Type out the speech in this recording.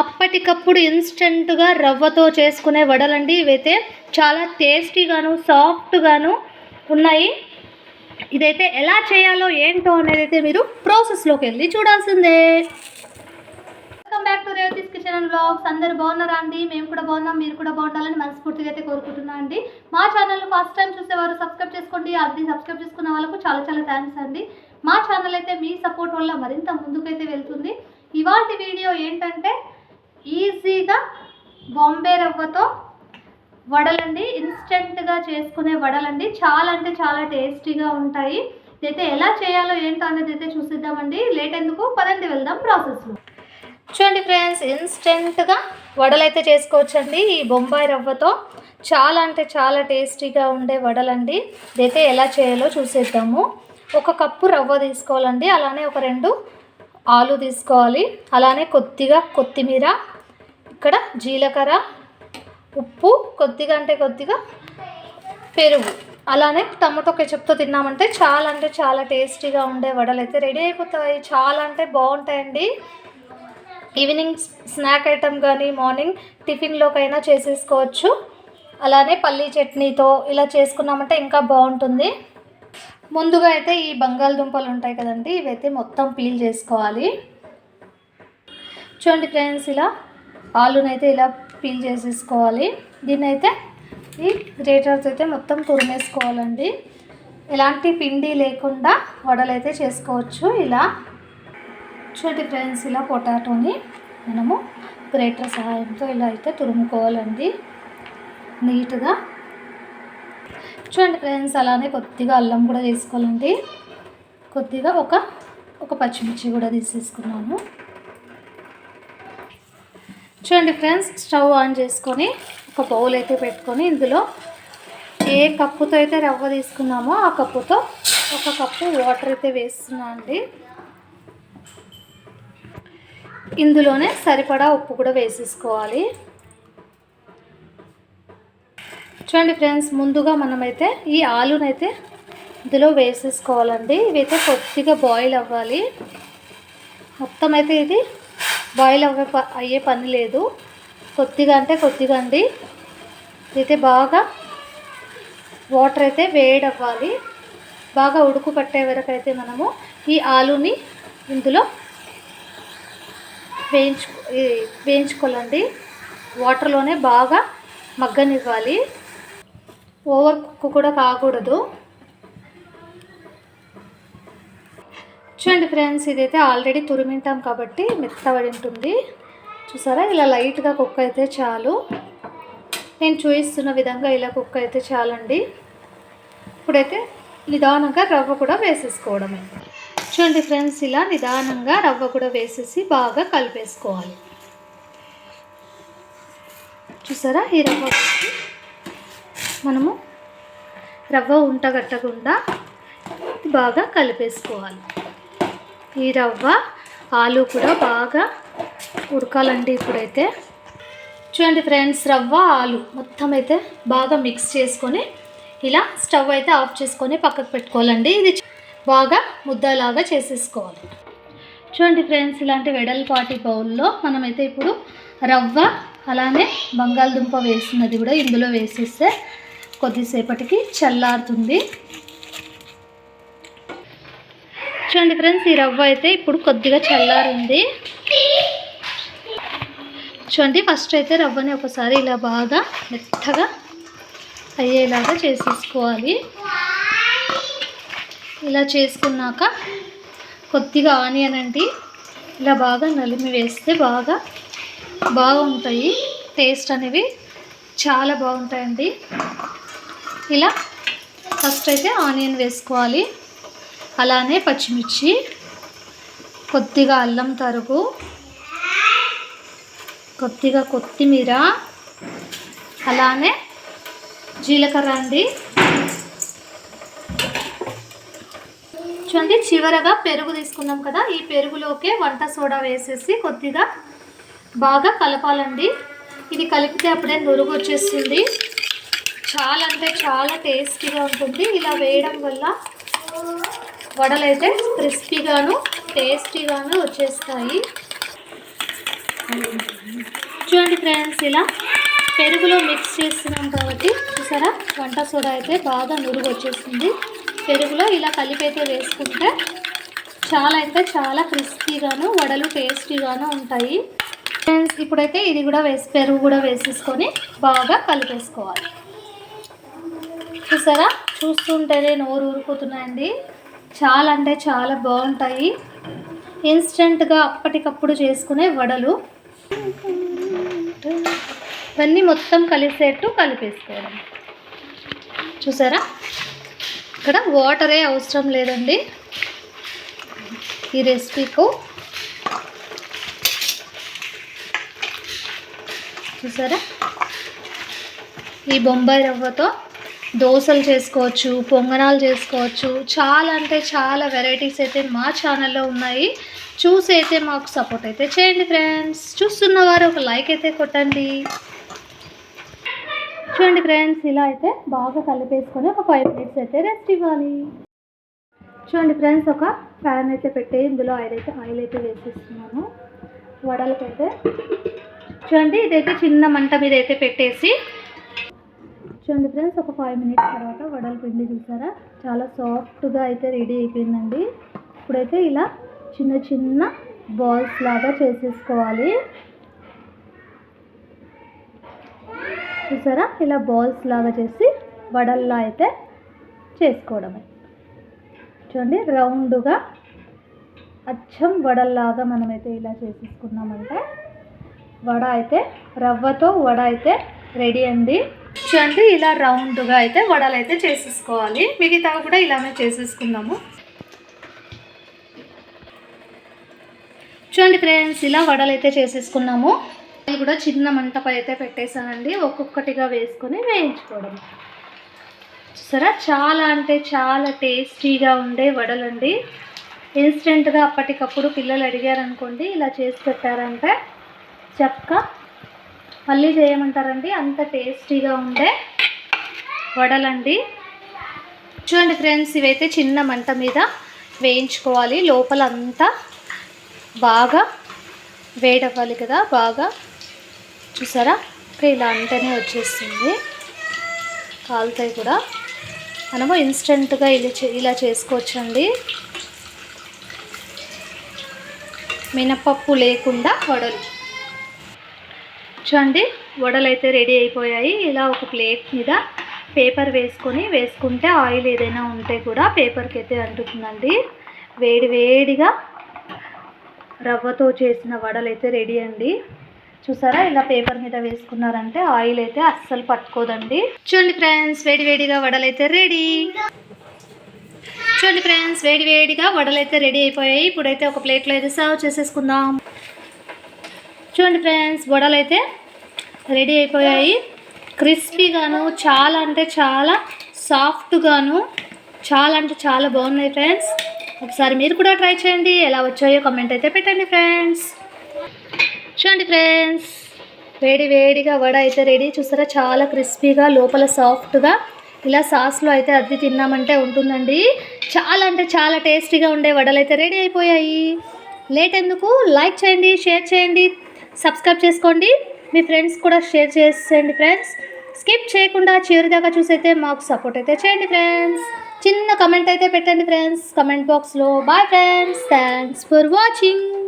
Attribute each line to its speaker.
Speaker 1: అప్పటికప్పుడు ఇన్స్టెంట్గా రవ్వతో చేసుకునే వడలండి. ఇవైతే చాలా టేస్టీగాను సాఫ్ట్గాను ఉన్నాయి. ఇదైతే ఎలా చేయాలో ఏంటో అనేది అయితే మీరు ప్రాసెస్లోకి వెళ్ళి చూడాల్సిందే. Welcome back to Revathi's kitchen and blogs. అందరు బాగున్నారా అండి? మేము కూడా బాగున్నాం మీరు కూడా బాగుండాలని మనస్ఫూర్తిగా అయితే కోరుకుంటున్నాం అండి. మా ఛానల్ ఫస్ట్ టైం చూసేవారు సబ్స్క్రైబ్ చేసుకోండి. అది సబ్స్క్రైబ్ చేసుకున్న వాళ్ళకు చాలా చాలా థ్యాంక్స్ అండి. మా ఛానల్ అయితే మీ సపోర్ట్ వల్ల మరింత ముందుకైతే వెళ్తుంది. ఇవాటి వీడియో ఏంటంటే ఈజీగా బాంబే రవ్వతో వడలండి ఇన్స్టెంట్గా చేసుకునే వడలండి. చాలా అంటే చాలా టేస్టీగా ఉంటాయి. అయితే ఎలా చేయాలో ఏంటో అనేది అయితే చూసిద్దామండి. లేట్ ఎందుకు? పదండి వెళ్దాం ప్రాసెస్లో. చూడండి ఫ్రెండ్స్ ఇన్స్టెంట్గా వడలైతే చేసుకోవచ్చండి. ఈ బొంబాయి రవ్వతో చాలా అంటే చాలా టేస్టీగా ఉండే వడలండి. ఇదైతే ఎలా చేయాలో చూసేద్దాము. ఒక కప్పు రవ్వ తీసుకోవాలండి. అలానే ఒక రెండు ఆలు తీసుకోవాలి. అలానే కొద్దిగా కొత్తిమీర ఇక్కడ జీలకర్ర ఉప్పు కొద్దిగా అంటే కొద్దిగా పెరుగు. అలానే టమాటో కెచప్తో తిన్నామంటే చాలా అంటే చాలా టేస్టీగా ఉండే వడలు అయితే రెడీ అయిపోతాయి. చాలా అంటే బాగుంటాయండి. ఈవినింగ్ స్నాక్ ఐటమ్ కానీ మార్నింగ్ టిఫిన్లోకైనా చేసేసుకోవచ్చు. అలానే పల్లీ చట్నీతో ఇలా చేసుకున్నామంటే ఇంకా బాగుంటుంది. ముందుగా అయితే ఈ బంగాళదుంపలు ఉంటాయి కదండి ఇవైతే మొత్తం పీల్ చేసుకోవాలి. చూడండి ఫ్రెండ్స్ ఇలా ఆలునైతే ఇలా పీల్ చేసేసుకోవాలి. దీన్ని అయితే ఈ గ్రేటర్స్ అయితే మొత్తం తురిమేసుకోవాలండి. ఎలాంటి పిండి లేకుండా వడలైతే చేసుకోవచ్చు. ఇలా చూడండి ఫ్రెండ్స్ ఇలా పొటాటోని మనము గ్రేటర్ సహాయంతో ఇలా అయితే తురుముకోవాలండి. నీట్గా. చూడండి ఫ్రెండ్స్ అలానే కొద్దిగా అల్లం కూడా తీసుకోవాలండి కొద్దిగా ఒక ఒక పచ్చిమిర్చి కూడా తీసేసుకున్నాము చూడండి ఫ్రెండ్స్ స్టవ్ ఆన్ చేసుకొని ఒక బౌల్ అయితే పెట్టుకొని ఇందులో ఏ కప్పుతో అయితే రవ్వ తీసుకున్నామో ఆ కప్పుతో ఒక కప్పు వాటర్ అయితే వేస్తున్నా అండి. ఇందులోనే సరిపడా ఉప్పు కూడా వేసేసుకోవాలి. చూడండి ఫ్రెండ్స్ ముందుగా మనమైతే ఈ ఆలునైతే ఇందులో వేసేసుకోవాలండి. ఇవైతే కొద్దిగా బాయిల్ అవ్వాలి. మొత్తం అయితే ఇది బాయిల్ అవ్వే ప అయ్యే పని లేదు. కొద్దిగా అంటే కొద్దిగా అండి. అయితే బాగా వాటర్ అయితే వేడవ్వాలి. బాగా ఉడుకు పట్టే వరకు అయితే మనము ఈ ఆలుని ఇందులో వేయించు వేయించుకోవాలండి. వాటర్లోనే బాగా మగ్గనివ్వాలి. ఓవర్ కుక్ కూడా కాకూడదు. చూడండి ఫ్రెండ్స్ ఇదైతే ఆల్రెడీ తురిమింటాం కాబట్టి మెత్తబడి ఉంటుంది. చూసారా? ఇలా లైట్గా కుక్క అయితే చాలు. నేను చూపిస్తున్న విధంగా ఇలా కుక్క అయితే చాలండి. ఇప్పుడైతే నిదానంగా రవ్వ కూడా వేసేసుకోవడమే. చూడండి ఫ్రెండ్స్ ఇలా నిదానంగా రవ్వ కూడా వేసేసి బాగా కలిపేసుకోవాలి. చూసారా? ఈ రవ్వ మనము రవ్వ ఉంటగట్టకుండా బాగా కలిపేసుకోవాలి. ఈ రవ్వ ఆలు కూడా బాగా ఉడకాలండి ఇప్పుడైతే. చూడండి ఫ్రెండ్స్ రవ్వ ఆలు మొత్తం అయితే బాగా మిక్స్ చేసుకొని ఇలా స్టవ్ అయితే ఆఫ్ చేసుకొని పక్కకు పెట్టుకోవాలండి. ఇది బాగా ముద్దలాగా చేసేసుకోవాలి. చూడండి ఫ్రెండ్స్ ఇలాంటి వెడల్పాటి బౌల్లో మనమైతే ఇప్పుడు రవ్వ అలానే బంగాళదుంప వేసినది కూడా ఇందులో వేసేస్తే కొద్దిసేపటికి చల్లారుతుంది. చూడండి ఫ్రెండ్స్ ఈ రవ్వ అయితే ఇప్పుడు కొద్దిగా చల్లారింది. చూడండి ఫస్ట్ అయితే రవ్వని ఒకసారి ఇలా బాగా మెత్తగా అయ్యేలాగా చేసేసుకోవాలి. ఇలా చేసుకున్నాక కొద్దిగా ఆనియన్ అండి ఇలా బాగా నలిమి వేస్తే బాగా బాగుంటాయి. టేస్ట్ అనేవి చాలా బాగుంటాయండి. ఇలా ఫస్ట్ అయితే ఆనియన్ వేసుకోవాలి. అలానే పచ్చిమిర్చి కొద్దిగా అల్లం తరుగు కొద్దిగా కొత్తిమీర అలానే జీలకర్ర అండి. చూడండి చివరగా పెరుగు తీసుకున్నాం కదా ఈ పెరుగులోకే వంట సోడా వేసేసి కొద్దిగా బాగా కలపాలండి. ఇది కలిపితే అప్పుడే నురుగు వచ్చేస్తుంది. చాలా అంటే చాలా టేస్టీగా ఉంటుంది. ఇలా వేయడం వల్ల వడలైతే క్రిస్పీగాను టేస్టీగాను వచ్చేస్తాయి. చూడండి ఫ్రెండ్స్ ఇలా పెరుగులో మిక్స్ చేస్తున్నాం కాబట్టి చూసారా? వంట సోడా అయితే బాగా నురుగు వచ్చేసింది పెరుగులో ఇలా కలిపి అయితే వేసుకుంటే చాలా అయితే చాలా క్రిస్పీగాను వడలు టేస్టీగాను ఉంటాయి. ఫ్రెండ్స్ ఇప్పుడైతే ఇది కూడా వేసి పెరుగు కూడా వేసేసుకొని బాగా కలిపేసుకోవాలి. చూసారా? చూస్తుంటేనే నోరు ఊరిపోతున్నాయండి. చాలా అంటే చాలా బాగుంటాయి. ఇన్స్టెంట్గా అప్పటికప్పుడు చేసుకునే వడలు. ఇవన్నీ మొత్తం కలిసేట్టు కలిపేసుకోవడం. చూసారా? ఇక్కడ వాటరే అవసరం లేదండి. ఈ రెసిపీకు. చూసారా? ఈ బొంబాయి రవ్వతో దోశలు చేసుకోవచ్చు పొంగనాలు చేసుకోవచ్చు. చాలా అంటే చాలా వెరైటీస్ అయితే మా ఛానల్లో ఉన్నాయి. చూసి అయితే మాకు సపోర్ట్ అయితే చేయండి ఫ్రెండ్స్ చూస్తున్న వారు ఒక లైక్ అయితే కొట్టండి. చూడండి ఫ్రెండ్స్ ఇలా అయితే బాగా కలిపేసుకొని ఒక ఫైవ్ మినిట్స్ అయితే రెస్ట్ ఇవ్వాలి. చూడండి ఫ్రెండ్స్ ఒక ప్యాన్ అయితే పెట్టి ఇందులో ఆయిల్ అయితే ఆయిల్ అయితే వేసేస్తున్నాను. వడలకైతే. చూడండి ఇదైతే చిన్న మంట మీద అయితే పెట్టేసి చూడండి ఫ్రెండ్స్. ఒక ఫైవ్ మినిట్స్ తర్వాత వడల పిండి చూసారా? చాలా సాఫ్ట్గా అయితే రెడీ అయిపోయిందండి. ఇప్పుడైతే ఇలా చిన్న చిన్న బాల్స్ లాగా చేసేసుకోవాలి. చూసారా? ఇలా బాల్స్ లాగా చేసి వడల్లా అయితే చేసుకోవడమే. చూడండి రౌండ్గా అచ్చం వడల్లాగా మనమైతే ఇలా చేసేసుకున్నామంటే వడ అయితే రవ్వతో వడ అయితే రెడీ అండి. చూడండి ఇలా రౌండ్గా అయితే వడలు అయితే చేసేసుకోవాలి. మిగతా కూడా ఇలానే చేసేసుకుందాము. చూడండి ఫ్రెండ్స్ ఇలా వడలు అయితే చేసేసుకున్నాము. ఇది కూడా చిన్న మంటపై అయితే పెట్టేశానండి. ఒక్కొక్కటిగా వేసుకొని వేయించుకోవడం. చూసారా? చాలా అంటే చాలా టేస్టీగా ఉండే వడలండి. ఇన్స్టెంట్గా అప్పటికప్పుడు పిల్లలు అడిగారనుకోండి ఇలా చేసి పెట్టారంటే చక్క మళ్ళీ చేయమంటారండి. అంత టేస్టీగా ఉండే వడలండి. చూడండి ఫ్రెండ్స్ ఇవైతే చిన్న మంట మీద వేయించుకోవాలి. లోపల అంతా బాగా వేడవ్వాలి కదా బాగా. చూసారా? ఇంకా ఇలా అంటేనే వచ్చేస్తుంది. కాలుతాయి కూడా. మనము ఇన్స్టెంట్గా ఇలా చే- ఇలా చేసుకోవచ్చండి. మినపప్పు లేకుండా వడలు. చూడండి వడలు అయితే రెడీ అయిపోయాయి. ఇలా ఒక ప్లేట్ మీద పేపర్ వేసుకొని వేసుకుంటే ఆయిల్ ఏదైనా ఉంటే కూడా పేపర్కి అయితే అంటుతుందండి. వేడి వేడిగా రవ్వతో చేసిన వడలు అయితే రెడీ అండి. చూసారా? ఇలా పేపర్ మీద వేసుకున్నారంటే ఆయిల్ అయితే అస్సలు పట్టుకోదండి. చూడండి ఫ్రెండ్స్ వేడి వేడిగా వడలు రెడీ. చూడండి ఫ్రెండ్స్ వేడి వేడిగా రెడీ అయిపోయాయి. ఇప్పుడైతే ఒక ప్లేట్లో అయితే సర్వ్ చేసేసుకుందాం. చూడండి ఫ్రెండ్స్ వడలు అయితే రెడీ అయిపోయాయి. క్రిస్పీగాను చాలా అంటే చాలా సాఫ్ట్గాను చాలా అంటే చాలా బాగున్నాయి ఫ్రెండ్స్. ఒకసారి మీరు కూడా ట్రై చేయండి ఎలా వచ్చాయో కమెంట్ అయితే పెట్టండి ఫ్రెండ్స్. చూడండి ఫ్రెండ్స్ వేడి వేడిగా వడ అయితే రెడీ. చూసారా చాలా క్రిస్పీగా లోపల సాఫ్ట్గా. ఇలా సాస్లో అయితే అద్దె తిన్నామంటే ఉంటుందండి. చాలా అంటే చాలా టేస్టీగా ఉండే వడలు అయితే రెడీ అయిపోయాయి. లేట్ ఎందుకు? లైక్ చేయండి షేర్ చేయండి. సబ్స్క్రైబ్ చేసుకోండి. మీ ఫ్రెండ్స్ కూడా షేర్ చేసేయండి ఫ్రెండ్స్ స్కిప్ చేయకుండా చివరి దాకా చూసైతే మాకు సపోర్ట్ అయితే చేయండి ఫ్రెండ్స్ చిన్న కమెంట్ అయితే పెట్టండి ఫ్రెండ్స్ కమెంట్ బాక్స్లో bye friends thanks for watching